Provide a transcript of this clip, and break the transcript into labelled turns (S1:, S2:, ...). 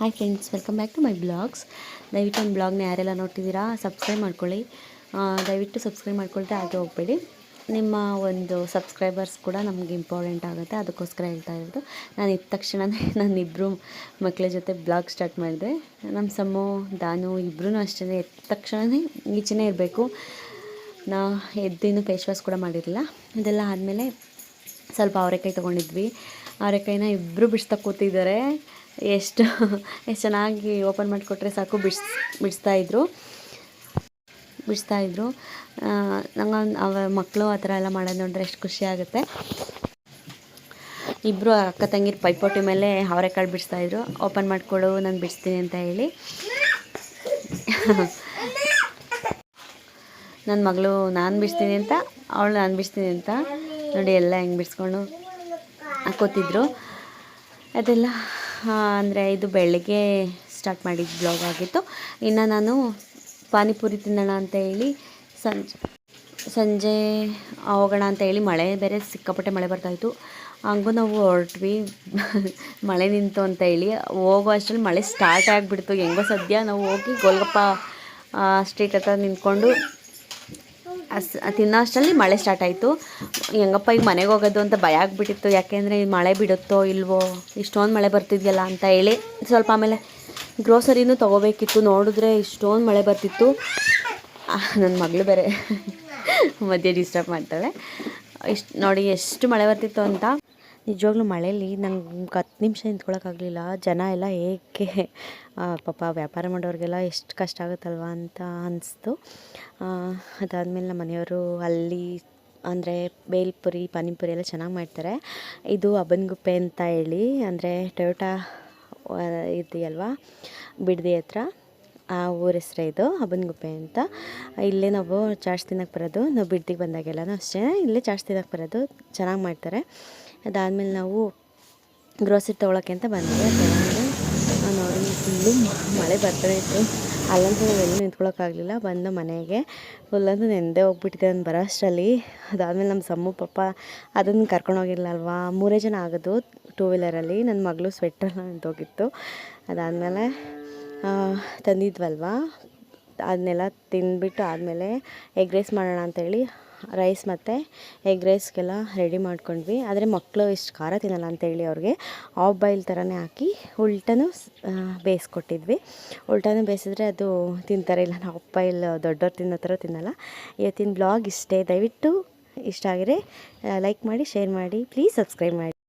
S1: Hi friends welcome back to my blogs ದಯವಿಟ್ಟು ನನ್ನ ಬ್ಲಾಗ್ನ ಯಾರೆಲ್ಲ ನೋಡ್ತಿದ್ದೀರಾ ಸಬ್ಸ್ಕ್ರೈಬ್ ಮಾಡ್ಕೊಳ್ಳಿ. ದಯವಿಟ್ಟು ಸಬ್ಸ್ಕ್ರೈಬ್ ಮಾಡ್ಕೊಳ್ತಾ ಹಾಗೆ ಹೋಗಬೇಡಿ. ನಿಮ್ಮ ಒಂದು ಸಬ್ಸ್ಕ್ರೈಬರ್ಸ್ ಕೂಡ ನಮಗೆ ಇಂಪಾರ್ಟೆಂಟ್ ಆಗುತ್ತೆ, ಅದಕ್ಕೋಸ್ಕರ ಹೇಳ್ತಾ ಇರೋದು. ನಾನು ಇದ್ದ ತಕ್ಷಣವೇ ನಾನು ಮಕ್ಕಳ ಜೊತೆ ಬ್ಲಾಗ್ ಸ್ಟಾರ್ಟ್ ಮಾಡಿದೆ. ನಮ್ಮ ಸಮ್ಮು ದಾನು ಇಬ್ಬರೂ ಅಷ್ಟೇ ಎದ್ದ ತಕ್ಷಣವೇ ಈಚೆನೇ ಇರಬೇಕು. ನಾ ಎದ್ದಿನೂ ಫೇಸ್ ವಾಶ್ ಕೂಡ ಮಾಡಿರಲಿಲ್ಲ. ಇದೆಲ್ಲ ಆದಮೇಲೆ ಸ್ವಲ್ಪ ಅವರೆಕಾಯಿ ತೊಗೊಂಡಿದ್ವಿ. ಅವರೆಕಾಯಿನ ಇಬ್ಬರು ಬಿಡಿಸ್ತಾ ಕೂತಿದ್ದಾರೆ. ಎಷ್ಟು ಎಷ್ಟು ಚೆನ್ನಾಗಿ ಓಪನ್ ಮಾಡಿಕೊಟ್ರೆ ಸಾಕು, ಬಿಡ್ಸ್, ಬಿಡಿಸ್ತಾ ಇದ್ರು. ಬಿಡಿಸ್ತಾ ಇದ್ರು. ನಂಗೆ ಅವ ಮಕ್ಕಳು ಆ ಥರ ಎಲ್ಲ ಮಾಡೋದು ನೋಡಿದ್ರೆ ಎಷ್ಟು ಖುಷಿ ಆಗುತ್ತೆ. ಇಬ್ಬರು ಅಕ್ಕ ತಂಗಿರ ಪೈಪೋಟಿ ಮೇಲೆ ಅವರೆಕಾಳು ಬಿಡಿಸ್ತಾ ಇದ್ರು. ಓಪನ್ ಮಾಡಿಕೊಡು, ನಾನು ಬಿಡಿಸ್ತೀನಿ ಅಂತ ಹೇಳಿ. ನನ್ನ ಮಗಳು, ನಾನು ಬಿಡಿಸ್ತೀನಿ ಅಂತ? ಅವಳು ನಾನು ಬಿಡಿಸ್ತೀನಿ ಅಂತ. ನೋಡಿ, ಎಲ್ಲ ಹೆಂಗೆ ಬಿಡಿಸ್ಕೊಂಡು ಹಾಕೋತಿದ್ರು ಅದೆಲ್ಲ ಅಂದರೆ ಇದು ಬೆಳಗ್ಗೆ ಸ್ಟಾರ್ಟ್ ಮಾಡಿದ ಬ್ಲಾಗ್ ಆಗಿತ್ತು. ಇನ್ನು ನಾನು ಪಾನಿಪುರಿ ತಿನ್ನೋಣ ಅಂತ ಹೇಳಿ ಸಂಜೆ ಸಂಜೆ ಹೋಗೋಣ ಅಂತ ಹೇಳಿ ಮಳೆ ಬೇರೆ ಸಿಕ್ಕಾಪಟ್ಟೆ ಮಳೆ ಬರ್ತಾಯಿತ್ತು ಹಂಗೂ ನಾವು ಹೊರಟ್ವಿ. ಮಳೆ ನಿಂತು ಅಂತ ಹೇಳಿ ಹೋಗೋ ಅಷ್ಟರಲ್ಲಿ ಮಳೆ ಸ್ಟಾರ್ಟ್ ಆಗಿಬಿಡ್ತು. ಹೆಂಗೋ ಸದ್ಯ ನಾವು ಹೋಗಿ ಗೋಲ್ಗಪ್ಪ ಸ್ಟ್ರೀಟ್ ಹತ್ರ ನಿಂತ್ಕೊಂಡು ಅಸ್ ತಿನ್ನೋ ಅಷ್ಟರಲ್ಲಿ ಮಳೆ ಸ್ಟಾರ್ಟ್ ಆಯಿತು. ಹೆಂಗಪ್ಪ ಈಗ ಮನೆಗೆ ಹೋಗೋದು ಅಂತ ಭಯ ಆಗಿಬಿಟ್ಟಿತ್ತು. ಯಾಕೆಂದರೆ ಮಳೆ ಬಿಡುತ್ತೋ ಇಲ್ವೋ, ಇಷ್ಟೊಂದು ಮಳೆ ಬರ್ತಿದೆಯಲ್ಲ ಅಂತ ಹೇಳಿ ಸ್ವಲ್ಪ ಆಮೇಲೆ ಗ್ರೋಸರಿನೂ ತೊಗೋಬೇಕಿತ್ತು. ನೋಡಿದ್ರೆ ಇಷ್ಟೊಂದು ಮಳೆ ಬರ್ತಿತ್ತು. ನನ್ನ ಮಗಳು ಬೇರೆ ಮಧ್ಯೆ ಡಿಸ್ಟರ್ಬ್ ಮಾಡ್ತಾಳೆ. ಇಷ್ಟು ನೋಡಿ ಎಷ್ಟು ಮಳೆ ಬರ್ತಿತ್ತು ಅಂತ. ನಿಜವಾಗ್ಲೂ ಮಳೇಲಿ ನಂಗೆ ಹತ್ತು ನಿಮಿಷ ನಿಂತ್ಕೊಳ್ಳೋಕ್ಕಾಗಲಿಲ್ಲ ಜನ ಎಲ್ಲ ಆ, ಪಾಪ ವ್ಯಾಪಾರ ಮಾಡೋರಿಗೆಲ್ಲ ಎಷ್ಟು ಕಷ್ಟ ಆಗುತ್ತಲ್ವ ಅಂತ ಅನ್ನಿಸ್ತು ಅದಾದಮೇಲೆ ನಮ್ಮ ಮನೆಯವರು ಅಲ್ಲಿ ಅಂದರೆ ಬೇಲ್ಪುರಿ ಪಾನಿಪುರಿ ಎಲ್ಲ ಚೆನ್ನಾಗಿ ಮಾಡ್ತಾರೆ. ಇದು ಅಬ್ಬನಗುಪ್ಪೆ ಅಂತ ಹೇಳಿ ಅಂದರೆ ಟೊಯೋಟಾ ಇದೆಯಲ್ವಾ ಬಿಡದಿ ಹತ್ರ. ಆ ಊರ ಹೆಸ್ರೇ ಇದು ಹಬ್ಬನಗುಪ್ಪೆ ಅಂತ. ಇಲ್ಲೇ ನಾವು ಚಾಟ್ಸ್ ತಿನ್ನಕ್ಕೆ ಬರೋದು ನಾವು ಬಿಡ್ದಿಗೆ ಬಂದಾಗೆಲ್ಲ ಅಷ್ಟೇ. ಇಲ್ಲೇ ಚಾಟ್ಸ್ ತಿನ್ನಕ್ಕೆ ಬರೋದು ಚೆನ್ನಾಗಿ ಮಾಡ್ತಾರೆ. ಅದಾದಮೇಲೆ ನಾವು ಗ್ರೋಸರಿ ತೊಗೊಳಕ್ಕೆ ಅಂತ ಬಂದ್ವಿ. ನೋಡಿ ಫುಲ್ಲು ಮಳೆ ಬರ್ತಾನೆ ಇತ್ತು. ಅಲ್ಲಂತೂ ನಾವು ಎಲ್ಲೂ ನಿಂತ್ಕೊಳ್ಳೋಕ್ಕಾಗಲಿಲ್ಲ ಬಂದು ಮನೆಗೆ ಫುಲ್ಲಂತೂ ನೆಂದೇ ಹೋಗ್ಬಿಟ್ಟಿದೆ ನಾನು ಬರೋ ಅಷ್ಟರಲ್ಲಿ. ಅದಾದಮೇಲೆ ನಮ್ಮ ಸಮ್ಮು ಪಾಪ ಅದನ್ನು ಕರ್ಕೊಂಡು ಹೋಗಿರಲಿಲ್ಲ ಅಲ್ವಾ ಮೂರೇ ಜನ ಆಗೋದು ಟೂ ವೀಲರಲ್ಲಿ ನನ್ನ ಮಗಳು ಸ್ವೆಟ್ರೆಲ್ಲ ನಿಂತೋಗಿತ್ತು. ಅದಾದಮೇಲೆ ತಂದಿದ್ವಲ್ವಾ? ಅದನ್ನೆಲ್ಲ ತಿಂದ್ಬಿಟ್ಟು ಆದಮೇಲೆ ಎಗ್ ರೈಸ್ ಮಾಡೋಣ ಅಂತೇಳಿ ರೈಸ್ ಮತ್ತು ಎಗ್ ರೈಸ್ಗೆಲ್ಲ ರೆಡಿ ಮಾಡ್ಕೊಂಡ್ವಿ. ಆದರೆ ಮಕ್ಕಳು ಇಷ್ಟು ಖಾರ ತಿನ್ನಲ್ಲ ಅಂತೇಳಿ ಅವ್ರಿಗೆ ಆಫ್ ಬಾಯ್ಲ್ ಥರನೇ ಹಾಕಿ ಉಲ್ಟನೂ ಬೇಯಿಸ್ಕೊಟ್ಟಿದ್ವಿ. ಉಲ್ಟನೂ ಬೇಯಿಸಿದ್ರೆ ಅದು ತಿಂತಾರೆ. ಇಲ್ಲ, ನಾವು ಆಫ್ ಬಾಯ್ಲ್ ದೊಡ್ಡವ್ರು ತಿನ್ನೋ ಥರ ತಿನ್ನಲ್ಲ. ಇವತ್ತಿನ ಬ್ಲಾಗ್ ಇಷ್ಟೇ. ದಯವಿಟ್ಟು ಇಷ್ಟ ಆಗಿದ್ರೆ ಲೈಕ್ ಮಾಡಿ ಶೇರ್ ಮಾಡಿ. ಪ್ಲೀಸ್ ಸಬ್ಸ್ಕ್ರೈಬ್ ಮಾಡಿ.